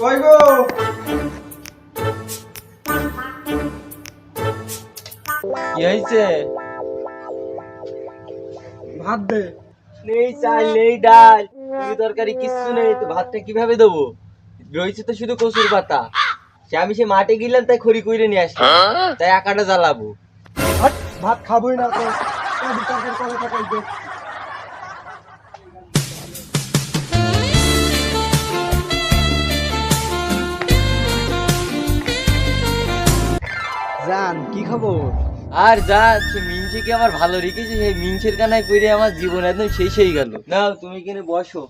কই গো। কি হয়েছে? ভাত দে। নেই চাল নেই ডাল তরকারি কিচ্ছু নেই তো ভাতটা কীভাবে দেবো? রয়েছে তো শুধু কচুর পাতা। সে আমি সে মাঠে গেলাম তাই খড়ি কইরে নিয়ে আসলাম। তাই আকাটা জ্বালাবো। ভাত খাবোই না তো। তরকারি জান কি খবর? আর যা সে মিনসিকে আমার ভালো রেখেছে সেই মিনসের কানায় কইরে আমার জীবন একদম শেষ হয়ে গেল। না তুমি কিনে বসো।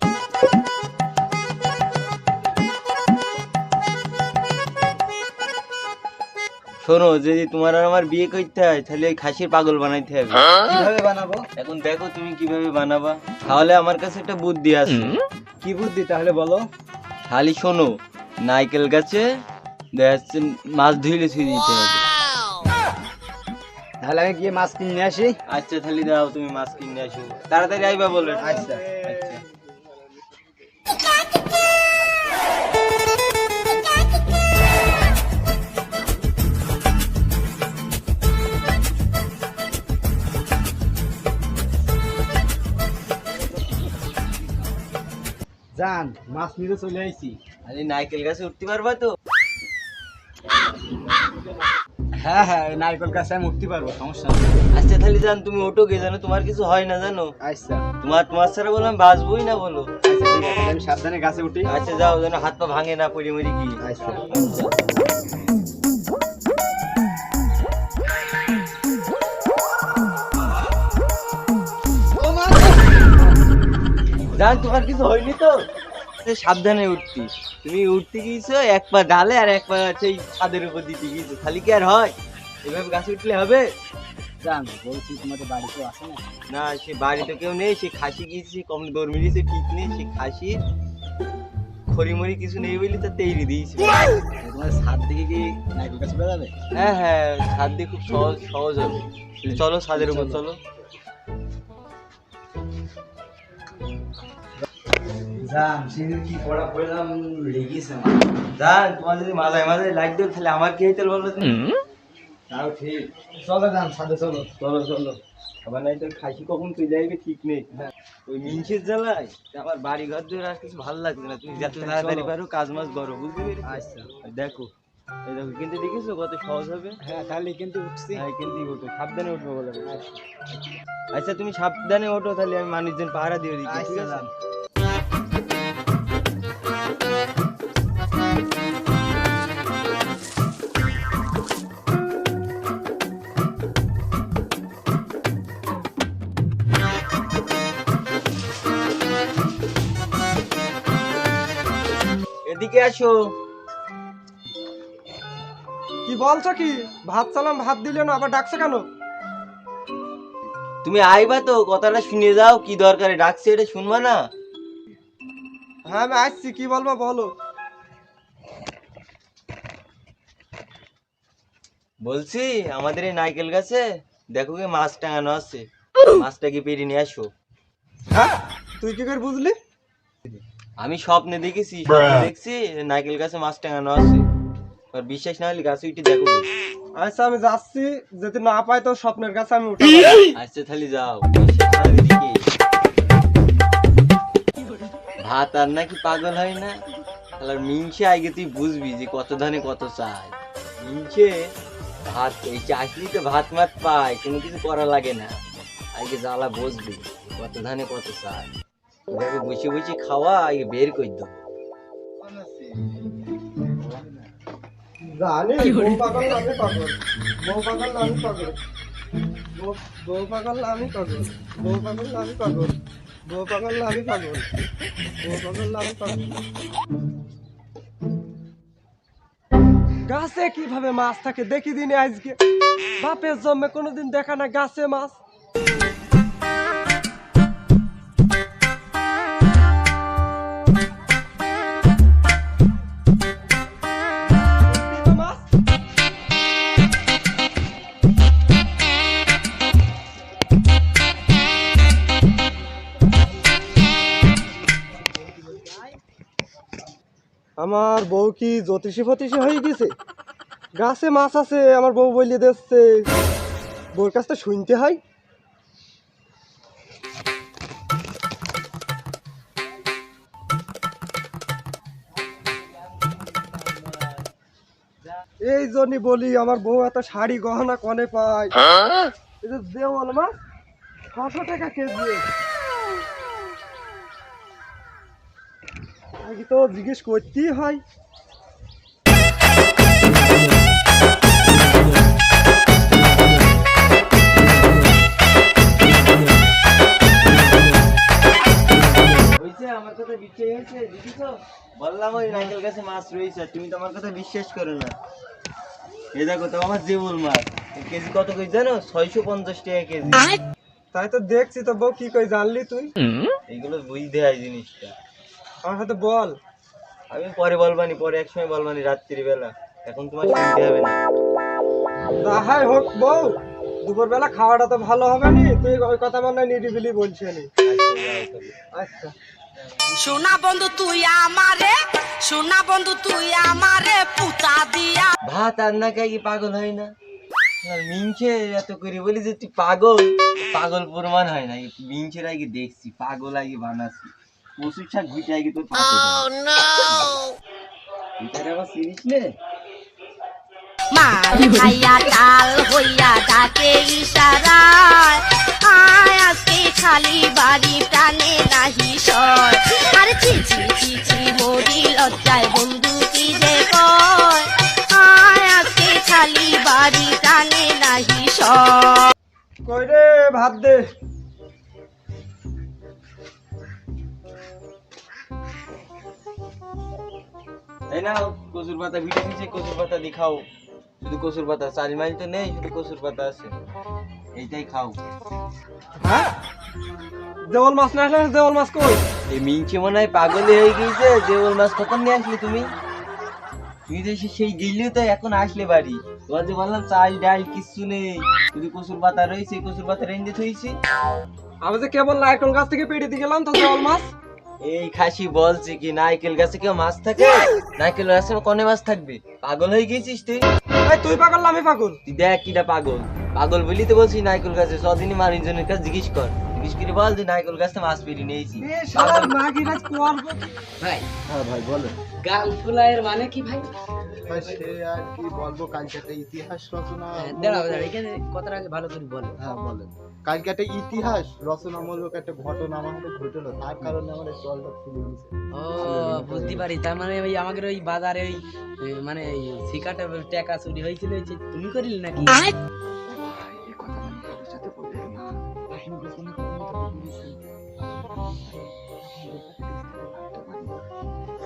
শোনো যদি তোমার আর আমার বিয়ে করতে হয় তাহলে ওই খাসির পাগল বানাইতে হবে। কীভাবে বানাবো? এখন দেখো তুমি কীভাবে বানাবা। তাহলে আমার কাছে একটা বুদ্ধি আছে। কি বুদ্ধি তাহলে বলো? খালি শোনো নাইকেল গাছে দেখা যাচ্ছে মাছ ধুইলে ছুঁয়ে দিতে হবে। তাহলে আমি গিয়ে মাছ কিনে আসি। আচ্ছা তাহলে দাও তুমি মাছ কিনে আসো। তাড়াতাড়ি আইবা বলে। আচ্ছা। আচ্ছা জান মাছ নিতে চলে আইছি। আরে নাইকেল গাছে উঠতে পারবা তো? হ্যাঁ হ্যাঁ নারকেল গাছে আমি উঠতে পারব সমস্যা নেই। আচ্ছা তাহলে জান তুমি ওটো গে জানো তোমার কিছু হয় না জানো? আচ্ছা। তোমার তোমার ছাড়া বললাম বাঁচবই না বলো। আচ্ছা আমি সাবধানে গাছে উঠি। আচ্ছা যাও যেন হাত পা ভাঙে না পড়ে মরি কি আচ্ছা। জান তোমার কিছু হয়নি তো? এ, সাবধানে উঠতি। তুমি উঠতে গিয়েছো এক পা ডালে আর এক পা সেই ছাদের উপর দিতে গিয়েছো। খালি কি আর হয়? এভাবে গাছে উঠলে হবে? জান বলছি তোমাদের বাড়ি কেউ আসে না? না সে বাড়িতে কেউ নেই সে খাসি গিয়েছে কম দৌড় মিলিয়েছে ঠিক নেই সে খাসি। খড়িমড়ি কিছু নেই বলি তা তৈরি দিয়েছে। তোমার ছাদ দিকে কি নারকেল গাছ যাবে হ্যাঁ হ্যাঁ ছাদ দিয়ে খুব সহজ সহজ হবে। চলো ছাদের উপর চলো। জান সেদিন কি পড়া পড়লাম রেগেছে জান তোমার যদি মাথায় মাথায় লাগ দেবে তাহলে আমার কি হইতে বলো তাও ঠিক। চলো জান ছাদে চলো। চলো চলো। আবার নাই তোর খাসি কখন তুই যাইবে ঠিক নেই। ওই মিনসের জ্বালায়? আমার বাড়ি ঘর ধরে আর কিছু ভালো লাগছে না। তুমি যত। তাড়াতাড়ি পারো কাজ মাছ করো বুঝতে পেরেছ? আচ্ছা। দেখো এই দেখো কিন্তু দেখেছ কত সহজ হবে? হ্যাঁ খালি কিন্তু উঠছি। হ্যাঁ কিন্তু সাবধানে উঠবো বলে আচ্ছা। তুমি সাবধানে ওঠো তাহলে আমি মানুষজন পাহারা দিয়ে দিচ্ছি ঠিক আচ্ছা আছে এদিকে আসো। কি বলছো কি? ভাত চালাম ভাত দিলে না আবার ডাকছে কেন? তুমি আইবা তো কথাটা শুনে যাও কি দরকারে ডাকছে এটা শুনবা না? হ্যাঁ আমি আসছি কি বলব বলো। বলছি আমাদের এই নাইকেল গাছে দেখো কি মাছ টাঙানো আছে। মাছটাকে পেরে নিয়ে আসো। হ্যাঁ তুই কি করে বুঝলি? আমি স্বপ্নে দেখেছি দেখছি নাইকেল গাছে মাছ টাঙানো আছে। আর বিশ্বাস না হলে গাছে উঠে দেখো আচ্ছা আমি যাচ্ছি যদি না পাই তো স্বপ্নের কাছে আমি উঠে আচ্ছা তাহলে যাও। ভাত আর নাকি পাগল হয় না? তাহলে মিনসে আগে তুই বুঝবি যে কত ধানে কত চাই মিনসে ভাত এই চাষলি তো ভাত মাত পায় কোনো কিছু করা লাগে না। আগে জ্বালা বসবি কত ধানে কত চাই এভাবে বসে বসে খাওয়া আগে বের করে দেবো। জানি বউ পাগল না আমি পাগল। বউ পাগল না আমি পাগল। বউ- বউ পাগল আমি পাগল। বউ পাগল আমি পাগল। বউ পাগল না আমি পাগল। বউ পাগল না আমি পাগল। গাছে কীভাবে মাছ থাকে দেখি দিনে আজকে। বাপের জন্মে কোনোদিন দেখা না গাছে মাছ। আমার বউ কি জ্যোতিষী ফতিষী হয়ে গেছে? গাছে মাছ আছে আমার বউ বলিয়ে দিচ্ছে। বউর কাছ থেকে শুনতে হয়। এই জন্যই বলি আমার বউ এত শাড়ি গহনা কনে পায়। এই যে দেওয়াল মা ছশো টাকা কেজি। আগে তো জিজ্ঞেস করতেই হয়। আমার কথা বিশ্বাস হয়েছে? দেখিছো বললাম ওই নাইকেল গাছে মাছ রয়েছে তুমি তো আমার কথা বিশ্বাস করো না। দেখো তো আমার মাছ। কেজি কত কেজি জানো? ছয়শো পঞ্চাশ টাকা কেজি। তাই তো দেখছি তো বউ কি কই জানলি তুই? এইগুলো বুঝতে হয় জিনিসটা। আমার সাথে বল। আমি পরে বলবানি পরে এক সময় বলবানি রাত্রি বেলা এখন তোমার শুনতে হবে না। যাহাই হোক বউ দুপুর বেলা খাওয়াটা তো ভালো হবে নি। তুই ওই কথা মনে হয় নিরিবিলি বলছি নি আচ্ছা। সোনা বন্ধু তুই আমারে সোনা বন্ধু তুই আমারে পুতা দিয়া। ভাত আর না খাই কি পাগল হয় না? আর মিনছে এত করে বলি যে তুই পাগল। পাগল প্রমাণ হয় না। মিনছের আগে দেখছি পাগল আগে বানাচ্ছি। পশুর শাক ঘুটে আগে তোর এটার আবার সিরিজ নে। মাল খাইয়া ডাল হইয়া ডাকে ইশারায়। আয় আজকে খালি বাড়ি টানে নাহি সয়। আরে চিচি চিচি মরি লজ্জায় বন্ধু কি যে কয়? আয় আজকে খালি বাড়ি টানে নাহি সয়। কই রে ভাত দে। তাই না? কচুর পাতা ভিটে নিচে কচুর পাতা দিয়ে খাও। শুধু কচুর পাতা চাল মাইল তো নেই শুধু কচুর পাতা আছে। এইটাই খাও। হ্যাঁ? দেওয়াল মাছ না আসলে দেওয়াল মাছ কই? এই মিনছে মনে হয় পাগলই হয়ে গিয়েছে দেওয়াল মাছ কখন নিয়ে আসলে তুমি। তুমি তো সেই গেলে তো এখন আসলে বাড়ি। তোমার যে বললাম চাল ডাল কিচ্ছু নেই। শুধু কচুর পাতা রয়েছে কচুর পাতা রেঞ্জে থইছি। আমি যে কেবল নারকেল গাছ থেকে পেড়ে দিয়ে গেলাম তো দেওয়াল মাছ? এই খাসি বলছে কি নারকেল গাছে কেউ মাছ থাকে? নারকেল গাছে কনে মাছ থাকবে? পাগল হয়ে গেছিস তুই? তুই পাগল আমি পাগল? তুই দেখ কিটা পাগল। পাগল বলি তো বলছি নারকেল গাছে সদিনই মানুষজনের কাছে জিজ্ঞেস কর। জিজ্ঞেস করে বল যে নারকেল গাছে মাছ পেরি নিয়েছি। এ শালা নাগিরাজ কোয়ার ভাই হ্যাঁ ভাই বলেন গাল ফুলায়ের মানে কি ভাই? ভাই সে আর কি বলব কালকে ইতিহাস রচনা হ্যাঁ, দাঁড়াও দাঁড়াও এখানে কথাটা ভালো করে বলো। হ্যাঁ বলেন। কালকে একটা ইতিহাস রচনামূলক একটা ঘটনা আমার ঘটলো তার কারণে আমার এই জলটা ফুলে গেছে ও বুঝতে পারি। তার মানে ওই আমাদের ওই বাজারে ওই মানে শিকাটা টাকা চুরি হয়েছিল ওই যে তুমি করিলে নাকি?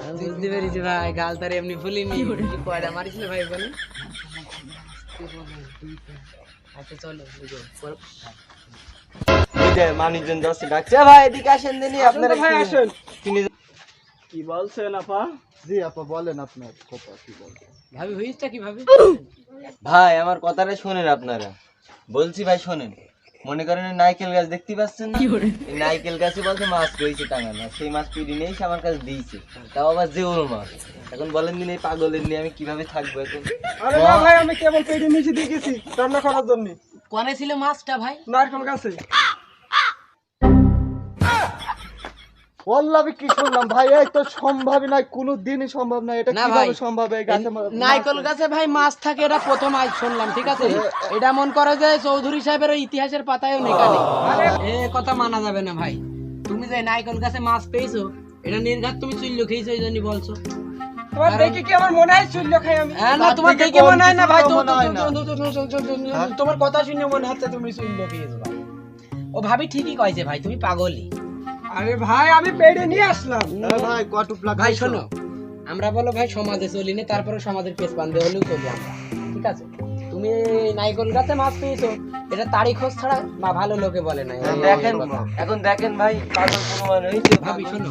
আমি বুঝতে পেরেছি ভাই গাল তার এমনি ফুলিনি। কয়টা মারিছিল ভাই বলে আচ্ছা চলো মানুষজন ডাকছে। ভাই এদিকে আসেন দিনি আপনারা ভাই কি- আসেন। কিনে কি বলছেন আপা? জি আপা বলেন আপনার কথা কি ভাবি কি ভাবি? ভাই আমার কথাটা শোনেন আপনারা। বলছি ভাই শোনেন। মনে করেন নাইকেল নারকেল গাছ দেখতে পাচ্ছেন? না? এই নারকেল গাছে বলতে মাছ রয়েছে টাঙানো সেই মাছ পিড়ি নিয়ে এসে আমার কাছে দিয়েছে। তাও আবার যে ওর মাছ। এখন বলেন দিন এই পাগলের নিয়ে আমি কীভাবে থাকব এখন? আরে না ভাই আমি কেবল পিড়ি নিচে দেখেছি গেছি রান্না করার জন্য। কোনে ছিল মাছটা ভাই? নারকেল গাছে। বললাম কি শুনলাম? ভাই এই তো সম্ভবই নয় কোনো দিনই সম্ভব নয় এটা কীভাবে সম্ভব এই গাছে নাইকল গাছে ভাই মাছ থাকে এটা প্রথম আজ শুনলাম ঠিক আছে? এটা মন করে যে চৌধুরী সাহেবের ইতিহাসের এ কথা মানা যাবে না ভাই। তুমি যে নাইকল গাছে মাছ পেয়েছ এটা নির্ঘাত তুমি চুল্ল খেয়েছো এই জন্য বলছো। তোমার দেখে কি আমার মনে হয় চুল্ল খাই আমি? না তোমার দেখে মনে হয় না ভাই? তোমার কথা শুনে মনে হচ্ছে তুমি চুল্ল খেয়েছো ও ভাবি ঠিকই কয়েছে ভাই তুমি পাগলই। আরে ভাই আমি পেড়ে নিয়ে আসলাম। ভাই কত ভাই শোনো আমরা বলো ভাই সমাজে চলি না তারপরে সমাজের পেছ বান্ধে হলেও চলি আমরা ঠিক আছে? তুমি নাইকল গাছে মাছ পেয়েছ এটা তারিখ খোঁজ ছাড়া বা ভালো লোকে বলে না দেখেন এখন দেখেন ভাই পাগল কোনো হয়েছে ভাবি শোনো।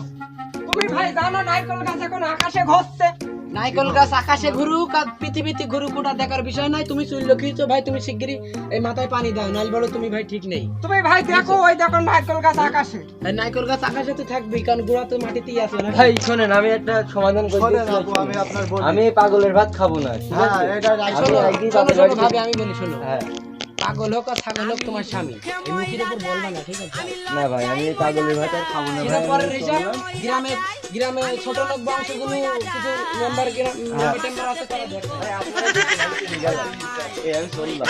তুমি ভাই জানো নারকেল গাছ এখন আকাশে ঘষছে? নাইকল গাছ আকাশে ঘুরুক আর পৃথিবীতে ঘুরুক ওটা দেখার বিষয় নাই। তুমি চুল লক্ষিয়েছো ভাই তুমি শিগগিরই এই মাথায় পানি দাও নাইল বলো তুমি ভাই ঠিক নেই। তুমি ভাই দেখো ওই দেখো নারকেল গাছ আকাশে। আর নাইকল গাছ আকাশে তো থাকবেই কারণ গোড়া তো মাটিতেই আছে না? ভাই শোনেন আমি একটা সমাধান করে দিচ্ছি, আমি আপনার আমি পাগলের ভাত খাব না ঠিক হ্যাঁ আছে? এটা শোনো, বাড়ি ভাবি আমি বলি শোনো। হ্যাঁ। পাগল হোক আর ছাগল হোক তোমার স্বামী। এই মুখের উপর বলবে না ঠিক আছে? না ভাই আমি এই পাগলের ভাত আর খাব না ভাই। পরে আমি গ্রামে গ্রামে ছোট লোক বংশগুলো কিছু মেম্বার গ্রাম মেম্বার আছে তারা দেখবে এই আমি চললাম